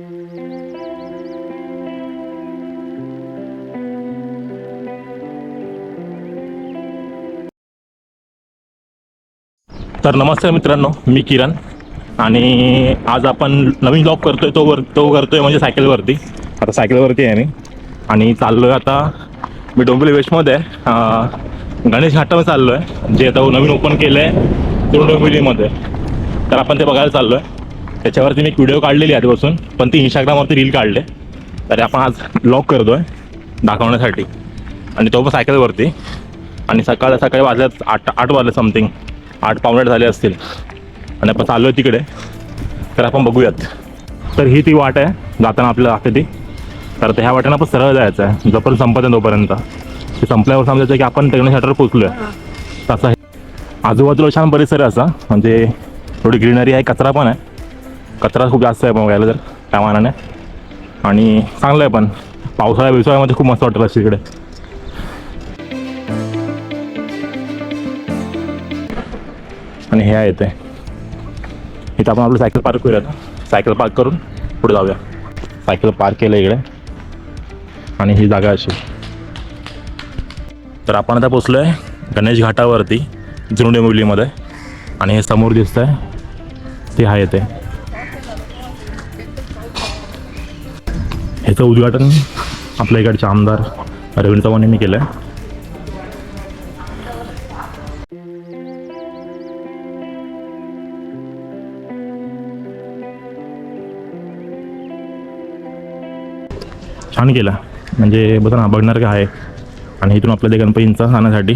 तर नमस्कार मित्रांनो मी किरण. आणि आज आपण नवीन जॉब करतोय तो वर तो करतोय म्हणजे सायकलवरती. आता सायकलवरती आहे मी. आणि चाललोय आता मी डोंबिवली वेस्टमध्ये आहे. गणेश घाटामध्ये चाललो आहे जे आता नवीन ओपन केलं आहे ते डोंबिवलीमध्ये. तर आपण ते बघायला चाललो आहे त्याच्यावरती मी एक व्हिडिओ काढलेली आधीपासून पण ती इंस्टाग्रामवरती रील काढले. तर आपण आज ब्लॉग करतोय दाखवण्यासाठी. आणि तो पण सायकलवरती आणि सकाळ सकाळी वाजल्यात आठ आठ वाजले समथिंग आठ पावणे झाले असतील. आणि आपण चाललो आहे तिकडे. तर आपण बघूयात. तर ही ती वाट आहे जाताना आपल्याला लागते ती. तर त्या ह्या वाटेनं आपण सरळ जायचं आहे. जोपर्यंत संपत आहे तोपर्यंत. ते संपल्यावर समजायचं की आपण टेक्नो शटर पोचलो आहे तसं आहे आजूबाजूला छान परिसर आहे असा. म्हणजे थोडी ग्रीनरी आहे कचरा पण आहे. कचरा खूप जास्त आहे बघायला जर त्या मानाने. आणि चांगलं आहे पण. पावसाळ्या बिवसाळ्यामध्ये खूप मस्त वाटतं तिकडे इकडे. आणि हे आहे ते इथं आपण आपलं सायकल पार्क करूया सायकल पार्क करून पुढे जाऊया. सायकल पार्क केलं इकडे. आणि ही जागा अशी. तर आपण आता पोचलो आहे गणेश घाटावरती जुने मुलीमध्ये. आणि हे समोर दिसतं आहे ते आहे ते ह्याचं उद्घाटन आपल्या इकडचे आमदार अरविंद चव्हाण यांनी केलं आहे छान केला. म्हणजे बघा ना बघणार काय आहे. आणि इथून आपल्या ते गणपतींचा खाण्यासाठी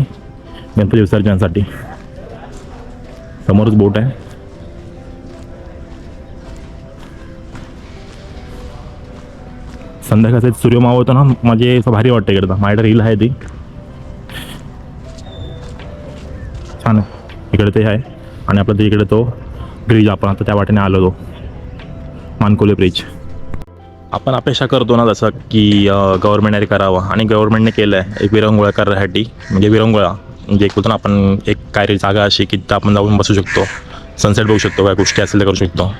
गणपती विसर्जनासाठी. समोरच बोट आहे. संध्याकाळचं सूर्य मावळतो ना म्हणजे असं भारी वाटतं इकडं. माझ्याकडे रील आहे ती. छान आहे. इकडे ते आहे. आणि आपलं ते इकडे तो ब्रिज आपण आता त्या वाटेने आलो तो मानकोली ब्रिज आपण अपेक्षा करतो ना जसं की गव्हर्नमेंटने करावं. आणि गव्हर्नमेंटने केलं आहे एक विरंगुळा करण्यासाठी. म्हणजे विरंगुळा. म्हणजे एक बोलतो ना आपण एक काय जागा अशी की तिथं आपण जाऊन बसू शकतो. सनसेट बघू शकतो. काय गोष्टी असेल करू शकतो.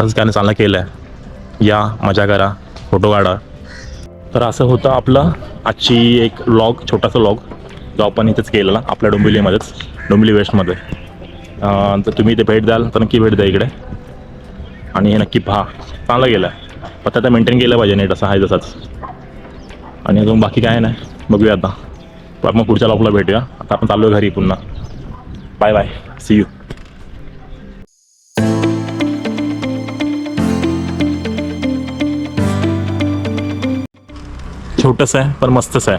तसंच त्याने चांगलं केलं आहे या मजा करा. फोटो काढा. तर असं होतं आपलं आजची एक लॉग छोटासा लॉग जो आपण इथेच केलेला आपल्या डोंबिवलीमध्येच डोंबिवली वेस्टमध्ये तर तुम्ही इथे भेट द्याल तर नक्की भेट द्या इकडे. आणि हे नक्की पहा. चांगलं गेलं. आहे पत्ता आता मेंटेन केलं पाहिजे नीट असं आहे जसाच आणि अजून बाकी काय नाही. बघूया आता. तर आपण पुढच्या लॉकला भेटूया. आता आपण चाललो घरी पुन्हा. बाय बाय सी यू छोटंसं आहे पण मस्तच आहे.